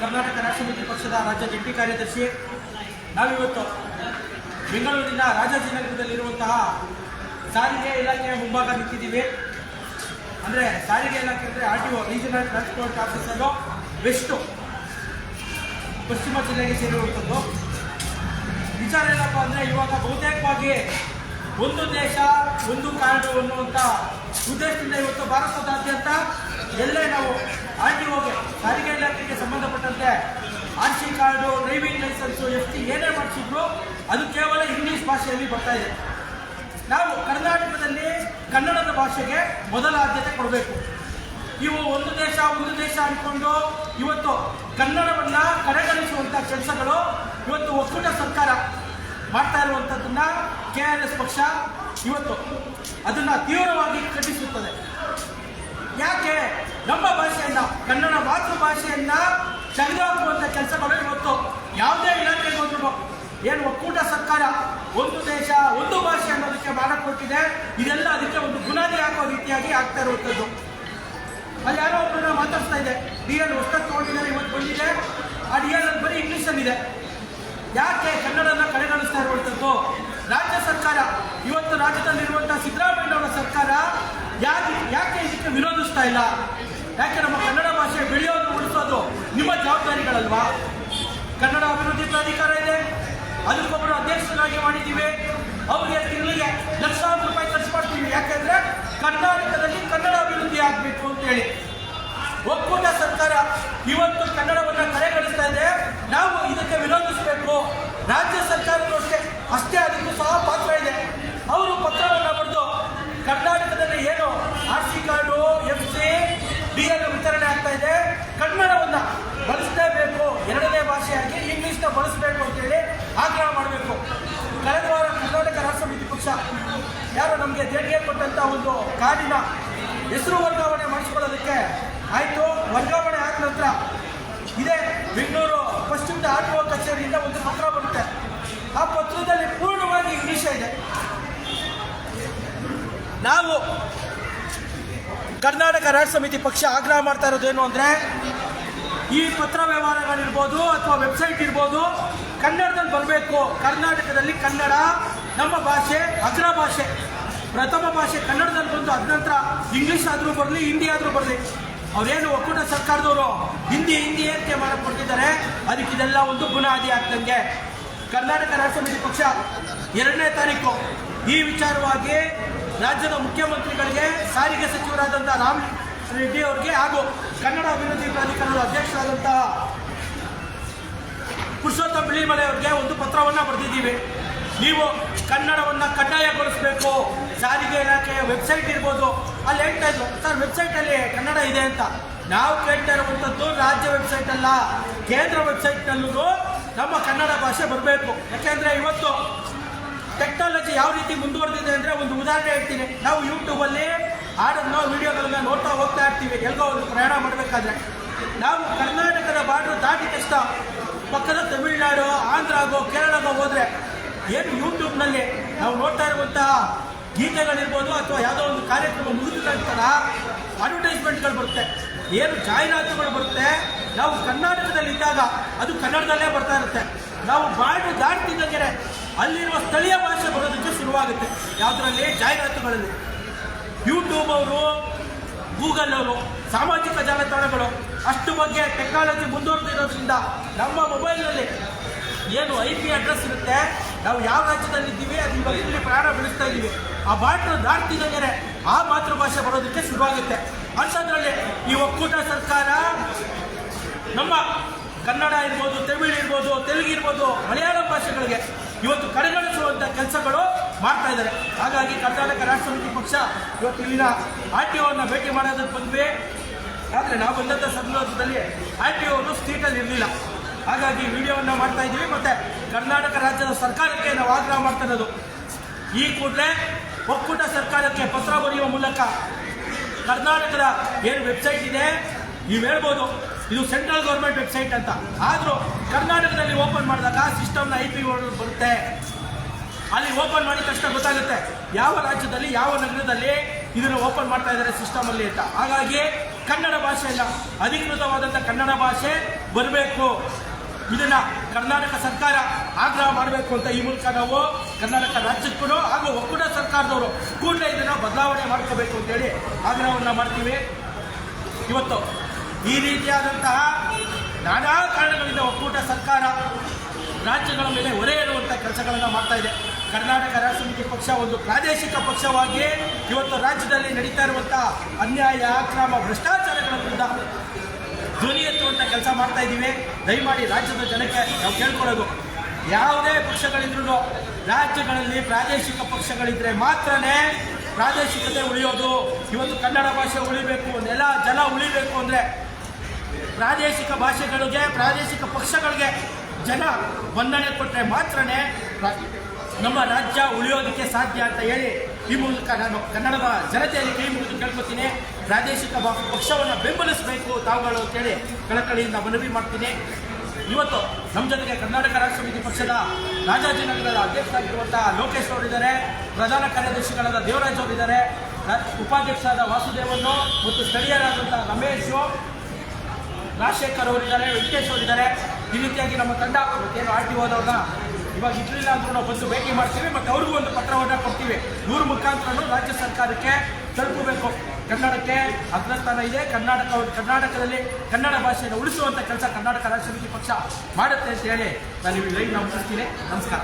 ಕರ್ನಾಟಕ ರಾಷ್ಟ್ರ ಸಮಿತಿ ಪಕ್ಷದ ರಾಜ್ಯ ಜಂಟಿ ಕಾರ್ಯದರ್ಶಿ, ನಾವಿವತ್ತು ಬೆಂಗಳೂರಿನ ರಾಜಾಜಿನಗರದಲ್ಲಿರುವಂತಹ ಸಾರಿಗೆ ಇಲಾಖೆಯ ಮುಂಭಾಗ ನಿಂತಿದ್ದೀವಿ. ಅಂದರೆ ಸಾರಿಗೆ ಇಲಾಖೆ ಅಂದರೆ R T O regional transport officer west ಪಶ್ಚಿಮ ಜಿಲ್ಲೆಗೆ ಸೇರಿರುವಂಥದ್ದು. ವಿಚಾರ ಏನಪ್ಪ ಅಂದರೆ ಇವಾಗ ಬಹುತೇಕವಾಗಿ ಒಂದು ದೇಶ, ಒಂದು ಕಾರ್ಡು ಅನ್ನುವಂಥ ಉದ್ದೇಶದಿಂದ ಇವತ್ತು ಭಾರತದಾದ್ಯಂತ ಎಲ್ಲೇ ನಾವು ಆರ್ ಟಿ ಓಗೆ ಸಾರಿಗೆ ಇಲಾಖೆಗೆ ಸಂಬಂಧಪಟ್ಟಂತೆ R C card driving license F T ಏನೇ ಮಾಡಿಸಿದ್ರು, ಅದು ಕೇವಲ ಇಂಗ್ಲೀಷ್ ಭಾಷೆಯಲ್ಲಿ ಬರ್ತಾ ಇದೆ. ನಾವು ಕರ್ನಾಟಕದಲ್ಲಿ ಕನ್ನಡದ ಭಾಷೆಗೆ ಮೊದಲ ಆದ್ಯತೆ ಕೊಡಬೇಕು. ಇವು ಒಂದು ದೇಶ ಒಂದು ದೇಶ ಅಂದ್ಕೊಂಡು ಇವತ್ತು ಕನ್ನಡವನ್ನು ಕಡೆಗಣಿಸುವಂಥ ಕೆಲಸಗಳು ಇವತ್ತು ಒಕ್ಕೂಟ ಸರ್ಕಾರ ಮಾಡ್ತಾ ಇರುವಂಥದ್ದನ್ನ ಕೆ ಆರ್ ಎಸ್ ಪಕ್ಷ ಇವತ್ತು ಅದನ್ನು ತೀವ್ರವಾಗಿ ಖಂಡಿಸುತ್ತದೆ. ಯಾಕೆ ನಮ್ಮ ಭಾಷೆಯನ್ನ ಕನ್ನಡ ಮಾತೃಭಾಷೆಯನ್ನ ಕೆಲಸ ಕೆಲಸಗಳು ಇವತ್ತು ಯಾವುದೇ ಇಲಾಖೆಗೆ ಹೋದ್ರು ಏನು ಒಕ್ಕೂಟ ಸರ್ಕಾರ, ಒಂದು ದೇಶ, ಒಂದು ಭಾಷೆ ಅನ್ನೋದಕ್ಕೆ ಮಾಡಿಕೊಟ್ಟಿದೆ ಇದೆಲ್ಲ ಅದಕ್ಕೆ ಒಂದು ಬುನಾದಿ ಹಾಕೋ ರೀತಿಯಾಗಿ ಆಗ್ತಾ ಇರುವಂಥದ್ದು ಅಲ್ಲಿ ಯಾರೋ ಒಬ್ಬರನ್ನ ಮಾತಾಡ್ತಾ ಇದೆ. ಡಿ ಎಲ್ ಹೊಸ ತಗೊಂಡಿದ್ದಾರೆ, ಇವತ್ತು ಬಂದಿದೆ. ಆ ಡಿ ಎಲ್ ಬರೀ ಇಂಗ್ಲೀಷಲ್ಲಿದೆ ಯಾಕೆ ಕನ್ನಡನ ಕಡೆಗಣಿಸ್ತಾ ಇರುವಂಥದ್ದು ರಾಜ್ಯ ಸರ್ಕಾರ, ಇವತ್ತು ರಾಜ್ಯದಲ್ಲಿರುವಂಥ ಸಿದ್ದರಾಮಯ್ಯನವರ ಸರ್ಕಾರ ಯಾಕೆ ಯಾಕೆ ಇದಕ್ಕೆ ವಿರೋಧಿಸ್ತಾ ಇಲ್ಲ? ಯಾಕೆ ನಮ್ಮ ಕನ್ನಡ ಭಾಷೆ ಬೆಳೆಯೋದು, ಉಳಿಸೋದು ನಿಮ್ಮ ಜವಾಬ್ದಾರಿಗಳಲ್ವಾ? ಕನ್ನಡ ಅಭಿವೃದ್ಧಿ ಪ್ರಾಧಿಕಾರ ಇದೆ. ಅದಕ್ಕೊಬ್ಬರು ಅಧ್ಯಕ್ಷರಾಗಿ ಮಾಡಿದ್ದೀವಿ. ಅವರಿಗೆ ತಿಂಗಳಿಗೆ ಲಕ್ಷಾಂತರ ರೂಪಾಯಿ ಖರ್ಚು ಮಾಡ್ತೀವಿ. ಯಾಕೆಂದ್ರೆ ಕರ್ನಾಟಕದಲ್ಲಿ ಕನ್ನಡ ಅಭಿವೃದ್ಧಿ ಆಗಬೇಕು ಅಂತ ಹೇಳಿ. ಒಕ್ಕೂಟ ಸರ್ಕಾರ ಇವತ್ತು ಕನ್ನಡವನ್ನ ಕಡೆಗಣಿಸ್ತಾ ಇದೆ. ನಾವು ಇದಕ್ಕೆ ವಿರೋಧಿಸಬೇಕು. ರಾಜ್ಯ ಸರ್ಕಾರಕ್ಕೂ ಅಷ್ಟೇ. ಅಷ್ಟೇ ಅದಕ್ಕೂ ಸಹ ಪಾತ್ರ ಇದೆ ಅವರು ಪತ್ರವನ್ನು ಬರೆದು ಕರ್ನಾಟಕದಲ್ಲಿ ಏನು R C card, F C, D L ವಿತರಣೆ ಆಗ್ತಾ ಇದೆ. ಕನ್ನಡವನ್ನ ಬಳಸಲೇಬೇಕು, ಎರಡನೇ ಭಾಷೆಯಾಗಿ ಇಂಗ್ಲಿಷ್ನ ಬಳಸಬೇಕು ಅಂತೇಳಿ ಆಗ್ರಹ ಮಾಡಬೇಕು. ಕಳೆದ ವಾರ ಕರ್ನಾಟಕ ಸಮಿತಿ ಪಕ್ಷ ಯಾರು ನಮಗೆ ದೇಣಿಗೆ ಕೊಟ್ಟಂತ ಒಂದು ಕಾರಿನ ಹೆಸರು ವರ್ಗಾವಣೆ ಮಾಡಿಸ್ಕೊಳ್ಳೋದಕ್ಕೆ ಆಯಿತು. ವರ್ಗಾವಣೆ ಆದ ನಂತರ ಇದೇ ಬೆಂಗಳೂರು ಪಶ್ಚಿಮದ ಆರ್ ಕಚೇರಿಯಿಂದ ಒಂದು ಪತ್ರ ಬರುತ್ತೆ. ಆ ಪತ್ರದಲ್ಲಿ ಪೂರ್ಣವಾಗಿ ಇಂಗ್ಲಿಷ್ ಇದೆ ನಾವು ಕರ್ನಾಟಕ ರಾಜ್ಯ ಸಮಿತಿ ಪಕ್ಷ ಆಗ್ರಹ ಮಾಡ್ತಾ ಇರೋದೇನು ಅಂದರೆ ಈ ಪತ್ರ ವ್ಯವಹಾರಗಳಿರ್ಬೋದು ಅಥವಾ ವೆಬ್ಸೈಟ್ ಇರ್ಬೋದು ಕನ್ನಡದಲ್ಲಿ ಬರಬೇಕು. ಕರ್ನಾಟಕದಲ್ಲಿ ಕನ್ನಡ ನಮ್ಮ ಭಾಷೆ, ಅಗ್ರ ಭಾಷೆ, ಪ್ರಥಮ ಭಾಷೆ ಕನ್ನಡದಲ್ಲಿ ಬಂದು ಅದ ನಂತರ ಇಂಗ್ಲೀಷ್ ಆದರೂ ಬರಲಿ, ಹಿಂದಿ ಆದರೂ ಬರಲಿ. ಅವರೇನು ಒಕ್ಕೂಟ ಸರ್ಕಾರದವರು ಹಿಂದಿ ಹಿಂದಿ ಏನಕ್ಕೆ ಮಾಡಿಕೊಟ್ಟಿದ್ದಾರೆ ಕೊಟ್ಟಿದ್ದಾರೆ ಅದಕ್ಕೆ ಇದೆಲ್ಲ ಒಂದು ಬುನಾದಿ ಆಗ್ತಂಗೆ ಕರ್ನಾಟಕ ರಾಜ್ಯ ಸಮಿತಿ ಪಕ್ಷ ಎರಡನೇ ತಾರೀಕು. ಈ ವಿಚಾರವಾಗಿ ರಾಜ್ಯದ ಮುಖ್ಯಮಂತ್ರಿಗಳಿಗೆ ಸಾರಿಗೆ ಸಚಿವರಾದಂಥ ರಾಮ್ ರೆಡ್ಡಿ ಅವರಿಗೆ ಹಾಗೂ ಕನ್ನಡ ಅಭಿವೃದ್ಧಿ ಪ್ರಾಧಿಕಾರದ ಅಧ್ಯಕ್ಷರಾದಂತಹ ಪುರುಷೋತ್ತಮ ಬಿಳಿಮಲೆ ಅವರಿಗೆ ಒಂದು ಪತ್ರವನ್ನು ಬರೆದಿದ್ದೀವಿ. ನೀವು ಕನ್ನಡವನ್ನು ಕಡ್ಡಾಯಗೊಳಿಸಬೇಕು. ಸಾರಿಗೆ ಇಲಾಖೆಯ ವೆಬ್ಸೈಟ್ ಇರ್ಬೋದು. ಅಲ್ಲಿ ಹೇಳ್ತಾ ಇದ್ರು, ಸರ್ ವೆಬ್ಸೈಟಲ್ಲಿ ಕನ್ನಡ ಇದೆ ಅಂತ. ನಾವು ಕೇಳ್ತಾ ಇರುವಂಥದ್ದು ರಾಜ್ಯ ವೆಬ್ಸೈಟ್ ಅಲ್ಲ, ಕೇಂದ್ರ ವೆಬ್ಸೈಟ್ನಲ್ಲೂ ನಮ್ಮ ಕನ್ನಡ ಭಾಷೆ ಬರಬೇಕು. ಯಾಕೆಂದರೆ ಇವತ್ತು ಟೆಕ್ನಾಲಜಿ ಯಾವ ರೀತಿ ಮುಂದುವರೆದಿದೆ ಅಂದ್ರೆ ಒಂದು ಉದಾಹರಣೆ ಹೇಳ್ತೀನಿ. ನಾವು ಯೂಟ್ಯೂಬಲ್ಲಿ ಹಾಡನ್ನು, ವಿಡಿಯೋಗಳನ್ನ ನೋಡ್ತಾ ಹೋಗ್ತಾ ಇರ್ತೀವಿ. ಎಲ್ಲೋ ಒಂದು ಪ್ರಯಾಣ ಮಾಡಬೇಕಾದ್ರೆ. ನಾವು ಕರ್ನಾಟಕದ ಬಾರ್ಡರ್ ದಾಟಿ ಕಷ್ಟ. ಪಕ್ಕದ ತಮಿಳುನಾಡು ಆಂಧ್ರಾಗೋ ಕೇರಳಗೋ ಹೋದರೆ ಏನು ಯೂಟ್ಯೂಬ್ನಲ್ಲಿ ನಾವು ನೋಡ್ತಾ ಇರುವಂತಹ ಗೀತೆಗಳಿರ್ಬೋದು ಅಥವಾ ಯಾವುದೋ ಒಂದು ಕಾರ್ಯಕ್ರಮ ಮುಗಿದ ನಂತರ ಅಡ್ವರ್ಟೈಸ್ಮೆಂಟ್ಗಳು ಬರುತ್ತೆ. ಏನು ಜಾಹೀರಾತುಗಳು ಬರುತ್ತೆ. ನಾವು ಕರ್ನಾಟಕದಲ್ಲಿ ಇದ್ದಾಗ ಅದು ಕನ್ನಡದಲ್ಲೇ ಬರ್ತಾ ಇರುತ್ತೆ. ನಾವು ಬಾರ್ಡರ್ ದಾಟ್ತಿದ್ದಂಗೆ ಅಲ್ಲಿರುವ ಸ್ಥಳೀಯ ಭಾಷೆ ಬರೋದಕ್ಕೆ ಶುರುವಾಗುತ್ತೆ. ಯಾವುದರಲ್ಲಿ? ಜಾಹೀರಾತುಗಳಲ್ಲಿ. ಯೂಟ್ಯೂಬ್ ಅವರು ಗೂಗಲ್ ಅವರು, ಸಾಮಾಜಿಕ ಜಾಲತಾಣಗಳು, ಅಷ್ಟು ಬಗ್ಗೆ ಟೆಕ್ನಾಲಜಿ ಮುಂದುವರೆದಿರೋದ್ರಿಂದ ನಮ್ಮ ಮೊಬೈಲ್ನಲ್ಲಿ ಏನು ಐ ಪಿ ಅಡ್ರೆಸ್ ಇರುತ್ತೆ, ನಾವು ಯಾವ ರಾಜ್ಯದಲ್ಲಿದ್ದೀವಿ ಇದ್ದೀವಿ ಅದು ಇವಾಗ ಇಲ್ಲಿ ಪ್ರಾಣ ಬೆಳೆಸ್ತಾ ಇದ್ದೀವಿ. ಆ ಬಾಟ್ಲು ದಾಟ್ತಿದ್ದಂಗೆ ಆ ಮಾತೃಭಾಷೆ ಬರೋದಕ್ಕೆ ಶುರುವಾಗುತ್ತೆ. ಅಂಥದ್ರಲ್ಲಿ ಈ ಒಕ್ಕೂಟ ಸರ್ಕಾರ, ನಮ್ಮ ಕನ್ನಡ ಇರ್ಬೋದು, ತಮಿಳು ಇರ್ಬೋದು, ತೆಲುಗು ಇರ್ಬೋದು, ಮಲಯಾಳಂ ಭಾಷೆಗಳಿಗೆ ಇವತ್ತು ಕಡೆಗಣಿಸುವಂಥ ಕೆಲಸಗಳು ಮಾಡ್ತಾ ಇದ್ದಾರೆ. ಹಾಗಾಗಿ ಕರ್ನಾಟಕ ರಾಷ್ಟ್ರ ಸಮಿತಿ ಪಕ್ಷ ಇವತ್ತು ಇಲ್ಲಿನ ಆರ್ ಟಿ ಒನ ಭೇಟಿ ಮಾಡೋದಕ್ಕೆ ಬಂದ್ವಿ. ಆದರೆ ನಾವು ಬಂದಂಥ ಸಂದರ್ಭದಲ್ಲಿ ಆರ್ ಟಿ ಒನು ಸ್ಟ್ರೀಟಲ್ಲಿ ಇರಲಿಲ್ಲ. ಹಾಗಾಗಿ ವಿಡಿಯೋವನ್ನ ಮಾಡ್ತಾ ಇದ್ದೀವಿ ಮತ್ತು ಕರ್ನಾಟಕ ರಾಜ್ಯದ ಸರ್ಕಾರಕ್ಕೆ ನಾವು ಆಗ್ರಹ ಮಾಡ್ತಾ ಇರೋದು. ಈ ಕೂಡಲೇ ಒಕ್ಕೂಟ ಸರ್ಕಾರಕ್ಕೆ ಪತ್ರ ಬರೆಯುವ ಮೂಲಕ ಕರ್ನಾಟಕದ ಏನು ವೆಬ್ಸೈಟ್ ಇದೆ ನೀವು ಹೇಳ್ಬೋದು, ಇದು ಸೆಂಟ್ರಲ್ ಗೌರ್ಮೆಂಟ್ ವೆಬ್ಸೈಟ್ ಅಂತ. ಆದರೂ ಕರ್ನಾಟಕದಲ್ಲಿ ಓಪನ್ ಮಾಡಿದಾಗ ಸಿಸ್ಟಮ್ನ ಐ ಪಿ ಬರುತ್ತೆ. ಅಲ್ಲಿ ಓಪನ್ ಮಾಡಿದ ತಕ್ಷಣ ಗೊತ್ತಾಗುತ್ತೆ ಯಾವ ರಾಜ್ಯದಲ್ಲಿ, ಯಾವ ನಗರದಲ್ಲಿ ಇದನ್ನು ಓಪನ್ ಮಾಡ್ತಾ ಇದ್ದಾರೆ ಸಿಸ್ಟಮಲ್ಲಿ ಅಂತ. ಹಾಗಾಗಿ ಕನ್ನಡ ಭಾಷೆಯನ್ನ ಅಧಿಕೃತವಾದಂಥ ಕನ್ನಡ ಭಾಷೆ ಬರಬೇಕು. ಇದನ್ನ ಕರ್ನಾಟಕ ಸರ್ಕಾರ ಆಗ್ರಹ ಮಾಡಬೇಕು ಅಂತ ಈ ಮೂಲಕ ನಾವು ಕರ್ನಾಟಕ ರಾಜ್ಯಕ್ಕೂ ಹಾಗೂ ಒಕ್ಕೂಟ ಸರ್ಕಾರದವರು ಕೂಡಲೇ ಇದನ್ನ ಬದಲಾವಣೆ ಮಾಡ್ಕೋಬೇಕು ಅಂತೇಳಿ ಆಗ್ರಹವನ್ನ ಮಾಡ್ತೀವಿ. ಇವತ್ತು ಈ ರೀತಿಯಾದಂತಹ ನಾನಾ ಕಾರಣಗಳಿಂದ ಒಕ್ಕೂಟ ಸರ್ಕಾರ ರಾಜ್ಯಗಳ ಮೇಲೆ ಹೊರೆ ಇಡುವಂಥ ಕೆಲಸಗಳನ್ನು ಮಾಡ್ತಾ ಇದೆ. ಕರ್ನಾಟಕ ರಾಜ್ಯ ಪಕ್ಷ ಒಂದು ಪ್ರಾದೇಶಿಕ ಪಕ್ಷವಾಗಿ ಇವತ್ತು ರಾಜ್ಯದಲ್ಲಿ ನಡೀತಾ ಇರುವಂತಹ ಅನ್ಯಾಯ, ಅಕ್ರಮ, ಭ್ರಷ್ಟಾಚಾರಗಳ ವಿರುದ್ಧ ಧ್ವನಿ ಎತ್ತುವಂಥ ಕೆಲಸ ಮಾಡ್ತಾ ಇದ್ದೀವಿ. ದಯಮಾಡಿ ರಾಜ್ಯದ ಜನಕ್ಕೆ ನಾವು ಕೇಳ್ಕೊಳ್ಳೋದು. ಯಾವುದೇ ಪಕ್ಷಗಳಿದ್ರು ರಾಜ್ಯಗಳಲ್ಲಿ ಪ್ರಾದೇಶಿಕ ಪಕ್ಷಗಳಿದ್ರೆ ಮಾತ್ರನೇ ಪ್ರಾದೇಶಿಕತೆ ಉಳಿಯೋದು. ಇವತ್ತು ಕನ್ನಡ ಭಾಷೆ ಉಳಿಬೇಕು ನೆಲ ಜಲ ಉಳಿಬೇಕು ಅಂದರೆ ಪ್ರಾದೇಶಿಕ ಭಾಷೆಗಳಿಗೆ, ಪ್ರಾದೇಶಿಕ ಪಕ್ಷಗಳಿಗೆ ಜನ ಬಂಧನೆ ಕೊಟ್ಟರೆ ಮಾತ್ರನೇ ನಮ್ಮ ರಾಜ್ಯ ಉಳಿಯೋದಕ್ಕೆ ಸಾಧ್ಯ ಅಂತ ಹೇಳಿ ಈ ಮೂಲಕ ನಾನು ಕನ್ನಡದ ಜನತೆಯಲ್ಲಿ ಕೈ ಮುಗಿದು ಕೇಳ್ಕೊತೀನಿ. ಪ್ರಾದೇಶಿಕ ಪಕ್ಷವನ್ನು ಬೆಂಬಲಿಸಬೇಕು ತಾವುಗಳು ಅಂತೇಳಿ ಕಳಕಳಿಯಿಂದ ಮನವಿ ಮಾಡ್ತೀನಿ. ಇವತ್ತು ನಮ್ಮ ಜೊತೆಗೆ ಕರ್ನಾಟಕ ರಾಷ್ಟ್ರ ಸಮಿತಿ ಪಕ್ಷದ ರಾಜಾಜಿನಗರದ ಅಧ್ಯಕ್ಷರಾಗಿರುವಂತಹ ಲೋಕೇಶ್ ಅವರಿದ್ದಾರೆ. ಪ್ರಧಾನ ಕಾರ್ಯದರ್ಶಿಗಳಾದ ದೇವರಾಜ್ ಅವರಿದ್ದಾರೆ. ಉಪಾಧ್ಯಕ್ಷರಾದ ವಾಸುದೇವನ್ನು ಮತ್ತು ಸ್ಥಳೀಯರಾದಂತಹ ರಮೇಶು ರಾಜಶೇಖರ್ ಅವರಿದ್ದಾರೆ, ವೆಂಕಟೇಶ್ ಅವರಿದ್ದಾರೆ. ಈ ರೀತಿಯಾಗಿ ನಮ್ಮ ತಂಡ ಏನು ಆರ್ ಟಿ ಓದವ್ರನ್ನ ಇವಾಗ ಇರಲಿಲ್ಲ ಅಂದ್ರೂ ನಾವು ಬಂದು ಭೇಟಿ ಮಾಡ್ತೀವಿ ಮತ್ತು ಅವ್ರಿಗೂ ಒಂದು ಪತ್ರವನ್ನು ಕೊಡ್ತೀವಿ. ಇವ್ರ ಮುಖಾಂತರ ರಾಜ್ಯ ಸರ್ಕಾರಕ್ಕೆ ತಲುಪಬೇಕು. ಕನ್ನಡಕ್ಕೆ ಅಗ್ರಸ್ಥಾನ ಇದೆ. ಕರ್ನಾಟಕ ಕರ್ನಾಟಕದಲ್ಲಿ ಕನ್ನಡ ಭಾಷೆಯನ್ನು ಉಳಿಸುವಂಥ ಕೆಲಸ ಕರ್ನಾಟಕ ರಾಜ್ಯ ಸಮಿತಿ ಪಕ್ಷ ಮಾಡುತ್ತೆ ಅಂತ ಹೇಳಿ ನಾನು ಈ ಲೈವ್ ನಾವು ನಮಸ್ಕಾರ.